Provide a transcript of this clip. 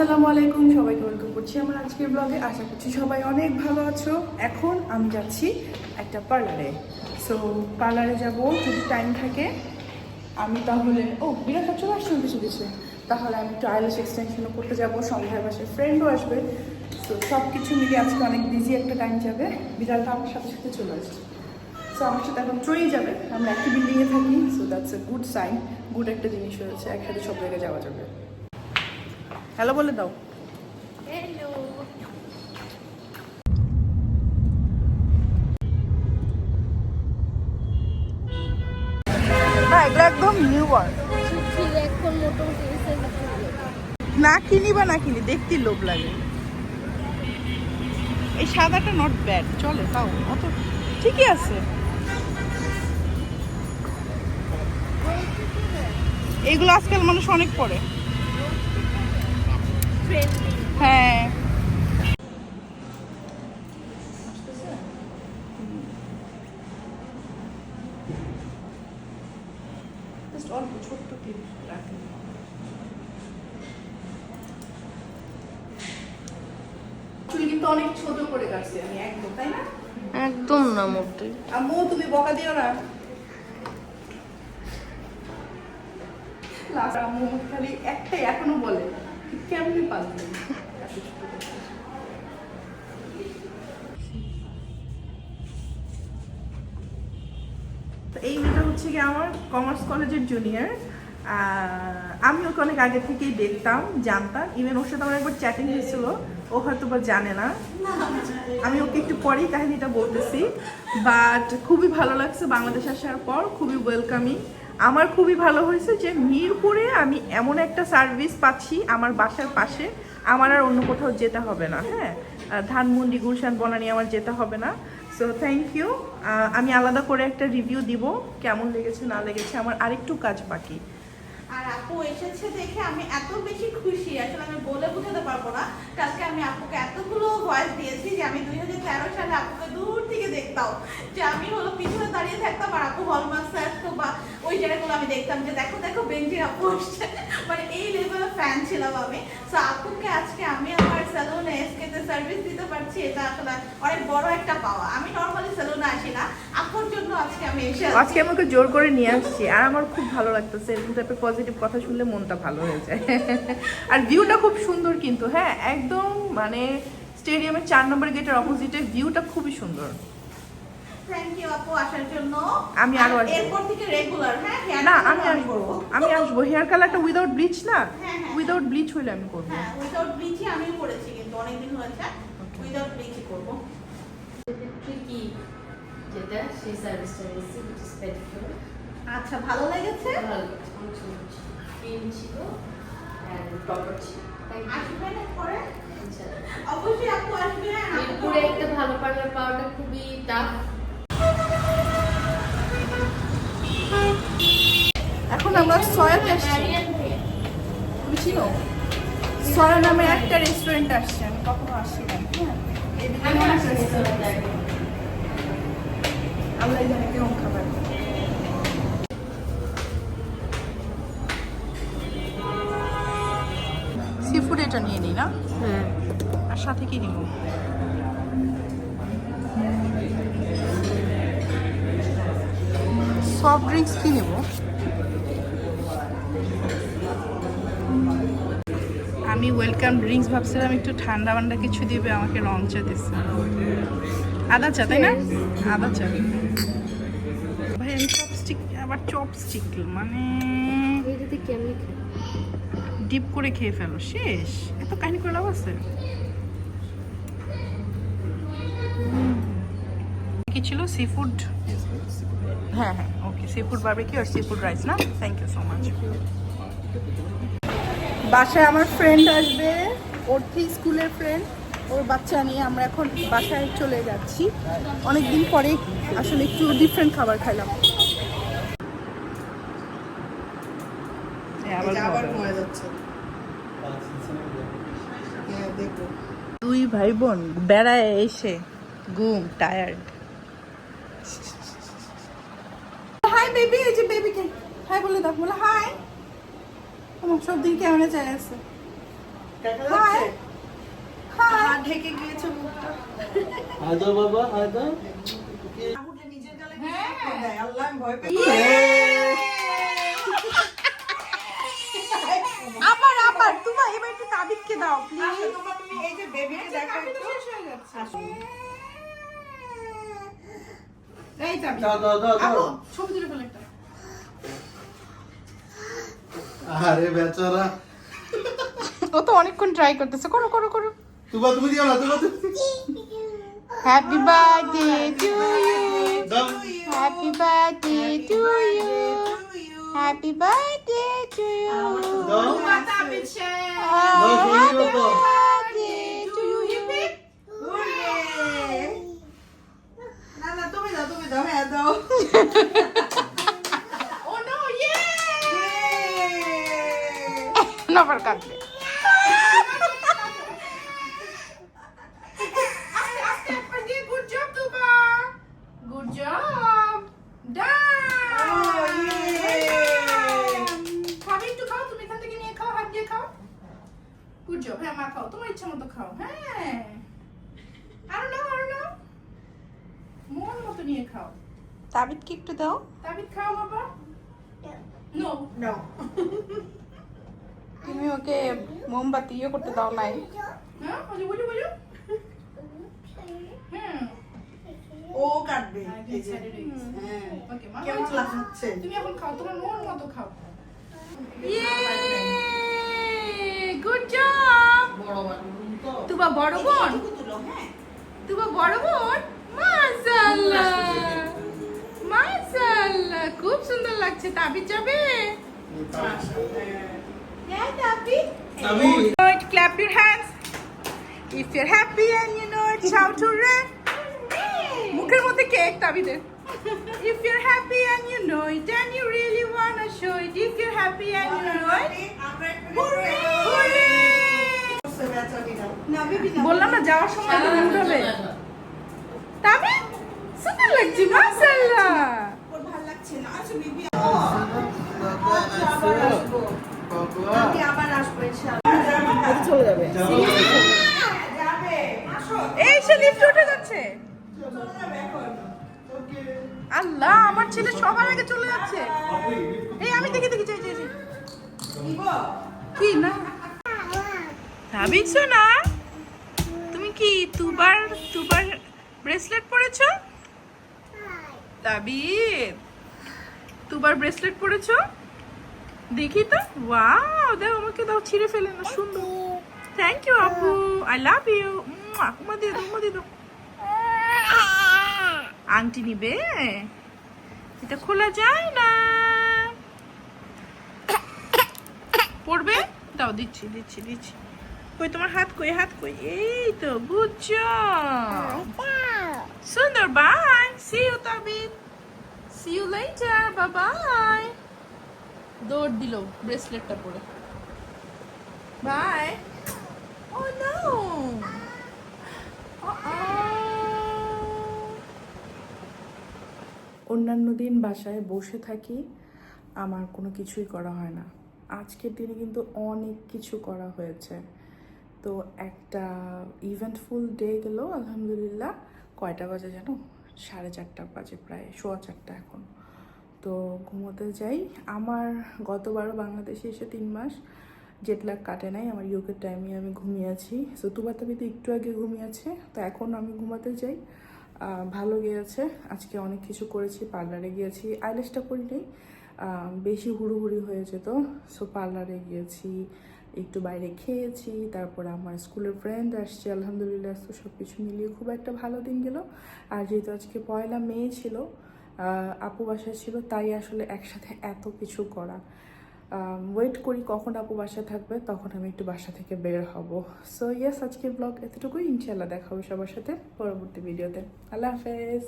আসসালামু আলাইকুম, সবাইকে ওয়েলকাম করছি আমার আজকের ব্লগে আশা করছি সবাই অনেক ভালো আছো। এখন আমি যাচ্ছি একটা পার্লারে সো পার্লারে যাব, যদি টাইম থাকে। আমি তাহলে ও, বিরাট চলে আসছি কিছু কিছু তাহলে আমি একটু আইলেস এক্সটেনশনও করতে যাব। সন্ধ্যায় বাসে ফ্রেন্ডও আসবে। তো সব কিছু মিলিয়ে আজকে অনেক বিজি একটা টাইম যাবে। বিড়ালটা আমার সাথে সাথে চলে আসছে। সো আমার সাথে এখন ট্রেই যাবে। আমরা একই বিল্ডিংয়ে থাকি। So that's a good sign good একটা জিনিস হয়েছে। একসাথে সব জায়গায় যাওয়া যাবে। হ্যালো বলে দাও। হ্যালো না এগুলো একদম নিউ না কিনি বা না কিনি দেখতে লোভ লাগে। এই সাদাটা নট ব্যাড চলে তাও অত ঠিকই আছে। এগুলো আজকাল মানুষ অনেক পরে। হ্যাঁ। অল্প ছোট্ট টিপ রাখেন চুল কিন্তু অনেক ছোট করে কাটছি আমি একদম তাই না? একদম না মোটে। আম্মু তুমি বকা দিও না। আম্মু খালি একটাই এখনও বলে। কেমনি পারবে? এই মেয়েটা হচ্ছে কি আমার কমার্স কলেজের জুনিয়র আমি ওকে অনেক আগে থেকেই দেখতাম, জানতাম। ইভেন ওর সাথে আমার একবার চ্যাটিং হয়েছিল, ও হয়তো বা জানে না। আমি ওকে একটু পরেই কাহিনীটা বলতেছি। বাট খুবই ভালো লাগছে বাংলাদেশ আসার পর, খুবই ওয়েলকামিং আমার খুবই ভালো হয়েছে যে মিরপুরে আমি এমন একটা সার্ভিস পাচ্ছি আমার বাসার পাশে। আমার আর অন্য কোথাও যেতে হবে না হ্যাঁ? ধানমন্ডি, গুলশান, বনানি আমার যেতে হবে না। সো থ্যাংক ইউ আমি আলাদা করে একটা রিভিউ দিব, কেমন লেগেছে, না লেগেছে, আমার আরেকটু কাজ বাকি। আর আপু এসেছে দেখে আমি এত বেশি খুশি, আসলে আমি বলে বোঝাতে পারব না। কালকে আমি আপুকে এতগুলো ভয়েস দিয়েছি যে আমি দুই হাজার তেরো সালে আপুকে দূর থেকে দেখতাম যে আমি হলো পিছনে দাঁড়িয়ে থাকতাম আর আপু হলমার্ক আসতো বা ওই জায়গাগুলো আমি দেখতাম যে দেখো দেখো বেঞ্জির আপু আসছে। মানে এই লেভেলের ফ্যান ছিলাম আমি। তো আপুকে আজকে আমি আমার স্যালুনে এসকেতে সার্ভিস দিতে পারছি, এটা আসলে অনেক বড় একটা পাওয়া। আমি নর্মালি স্যালুনে আসি না। আপুর জন্য আজকে আমি এসে আজকে আমাকে জোর করে নিয়ে আসছি। আর আমার খুব ভালো লাগতেছে। এরকম টাইপের পজিটিভ কথা শুনলে মনটা ভালো হয়ে যায়। আর ভিউটা খুব সুন্দর কিন্তু হ্যাঁ? একদম মানে স্টেডিয়ামের চার নম্বর গেটের অপোজিটে ভিউটা খুবই সুন্দর। থ্যাংক ইউ আপু আসার জন্য। আমি আরও আর আসব। এরপর থেকে রেগুলার হ্যাঁ না আমি আসব। আমি আসব। হেয়ার কালারটা উইদাউট ব্লিচ না? হ্যাঁ, হ্যাঁ। উইদাউট ব্লিচ হইলে আমি করব। হ্যাঁ উইদাউট ব্লিচই আমিও করেছি কিন্তু অনেকদিন হয়েছে। উইদাউট ব্লিচই করব। ট্রিকি যেটা সেই সার্ভিসটা নিয়েছি which is pedicure আচ্ছা ভালো লেগেছে? ভালো অনেক সুন্দর ছিল প্রপার ছিল। মিরপুরে একটা ভালো পার্লার পাওয়াটা খুবই টাফ এখন আমরা সয়াতে আসছি। তুমি চিনো সয়া নামে একটা রেস্টুরেন্ট আসছে আমি কখনো আসছি না হ্যাঁ। restaurant। আল্লাহ কেমন খাবার এটা নিয়ে নিই না? হ্যাঁ। আর সাথে কি নিব? সফট ড্রিঙ্কস কি নিব? আমি ওয়েলকাম ড্রিঙ্কস ভাবছিলাম একটু ঠান্ডা মান্ডা কিছু দিবে আমাকে রং চা দিচ্ছে। আদা চা তাই না? আদা চা। ভাই আমি চপস্টিক আবার চপস্টিক মানে এটাতে কেমনি ডিপ করে খেয়ে ফেলো শেষ। এত কাহিনী করে লাভ আছে? কি ছিল? সি ফুড হ্যাঁ হ্যাঁ ওকে সি ফুড বারবিকিউ আর সি ফুড রাইস না? থ্যাংক ইউ সো মাচ বাসায় আমার ফ্রেন্ড আসবে ওর থ্রি স্কুলের ফ্রেন্ড ওর বাচ্চা নিয়ে আমরা এখন বাসায় চলে যাচ্ছি। অনেক দিন পরে আসলে একটু ডিফারেন্ট খাবার খাইলাম। আবার ঘুমায় যাচ্ছে। দুই ভাই বোন বেড়ায় এসে ঘুম টায়ার্ড হাই বেবি এই যে বেবিকে হাই বলে দাও বলে হাই আমার সব দিন কেমন চাই আছে। হ্যাঁ ঢেকে গিয়েছে মুখটা। হাই দাও বাবা হাই দাও। নিজের গালে হ্যাঁ। আল্লাহ ভয় পাই আবার আবার তোমার এবার একটু তাবিদকে দাও প্লিজ তোমার তুমি এই যে বেবিকে দেখো একটু। এই তাবিদ। দাও দাও দাও দাও। ছবি তুলে ফেলে একটা। আরে বেচারা। ও তো অনেকক্ষণ ট্রাই করতেছে। করো করো করো। তুবা তুমি দিও না Tuba happy birthday to you happy birthday to you birthday to you দাও তাবিদ শেখ দাও শুনি তো বার্থডে টু ইউ না না তুমি দাও তুমি দাও হ্যাঁ দাও ও নো ইয়ে নবার কাটবে আস্তে আস্তে একবার দিয়ে good job Tuba good job done খাবে একটু খাও তুমি এখান থেকে নিয়ে খাও হাত দিয়ে খাও গুড জব হ্যাঁ মা খাও। তোমার ইচ্ছা মতো খাও। হ্যাঁ। আরও নাও আরও নাও। মন মতো নিয়ে খাও। তাবিদকে একটু দাও? তাবিদ খাও বাবা। নো নাও তুমি ওকে মোমবাতি ইয়ে করতে দাও নাই। হ্যাঁ বলো বলো বলো। ও কাটবে। হ্যাঁ, ওকে মা কেমন লাগছে? তুমি এখন খাও তোমার মন মতো খাও। গুড জব তুবা বড় বোন তুবা বড় বোন মাশাআল্লাহ মাশাআল্লাহ খুব সুন্দর লাগছে তাবি যাবে হ্যাঁ তাবি আমি clap your hands if you're happy and you know it shout hooray মুখের মধ্যে কেক তাবিদের if you're happy and you know it and you really wanna show it if you're happy and you know it hooray বললাম না যাওয়ার সময় তো mood হবে তবে সুন্দর লাগছে মাশাআল্লাহ। ওর ভালো লাগছে না। আচ্ছা বেবি বাবা। আমি আবার আসব ইনশাআল্লাহ। চলে যাবে। যাবে। আসো এই সে লিফট উঠে যাচ্ছে। চলে যাবে এখন। আল্লাহ আমার ছেলে সবার আগে চলে যাচ্ছে। এই আমি দেখি দেখি চাই কি না? ভাবিছো না? তুমি কি তুবার তুবার ব্রেসলেট পরেছো? তাবিদ তুবার ব্রেসলেট পরেছো? দেখি তো। ওয়াও দাও আমাকে দাও, ছিঁড়ে ফেলে না, সুন্দর। থ্যাংক ইউ আপু। আই লাভ ইউ উমা দিয়ে দাও উমা দিয়ে দাও। আংটি নিবে? এটা খোলা যায় না। পড়বে দাও, দিচ্ছি দিচ্ছি দিচ্ছি। কই, তোমার হাত কই হাত কই? এই তো জব সুন্দর bye see you Tabid see you later bye bye দৌড় দিল ব্রেসলেটটা পরে। বাই ও নো অন্যান্য দিন বাসায় বসে থাকি, আমার কোনো কিছুই করা হয় না। আজকের দিনে কিন্তু অনেক কিছু করা হয়েছে। তো একটা ইভেন্টফুল ডে গেল আলহামদুলিল্লাহ। কয়টা বাজে জানো? সাড়ে চারটা বাজে প্রায় সোয়া চারটা এখন। তো ঘুমোতে যাই। আমার গতবারও বাংলাদেশে এসে তিন মাস জেট কাটে নাই আমার ইউকের টাইমে আমি ঘুমিয়েছি সো তো একটু আগে ঘুমিয়েছে তো এখন আমি ঘুমাতে যাই। ভালো গিয়েছে আজকে অনেক কিছু করেছি পার্লারে গিয়েছি। আইলেসটা করি নেই আহ, বেশি হুড়ুহুড়ি হয়ে যেত। সো পার্লারে গিয়েছি একটু বাইরে খেয়েছি, তারপর আমার স্কুলের ফ্রেন্ড আসছে, আলহামদুলিল্লাহ তো সব কিছু মিলিয়ে খুব একটা ভালো দিন গেল। আর যেহেতু আজকে পয়লা মেয়ে ছিল আপু বাসা ছিল, তাই আসলে একসাথে এত কিছু করা। ওয়েট করি কখন আপু বাসা থাকবে, তখন আমি একটু বাসা থেকে বের হব। সো ইয়েস আজকের ব্লগ এতটুকুই। ইনশাল্লাহ দেখা হবে সবার সাথে পরবর্তী ভিডিওতে আল্লাহ হাফেজ।